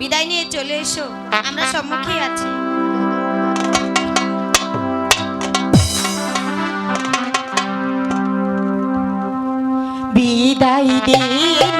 বিদায় নিয়ে চলে এসো। আমরা সম্মুখে আছি। বিদায় দিন।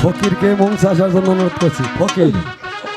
ফকিরকে মঞ্চ আসার জন্য অনুরোধ করছি ফকির।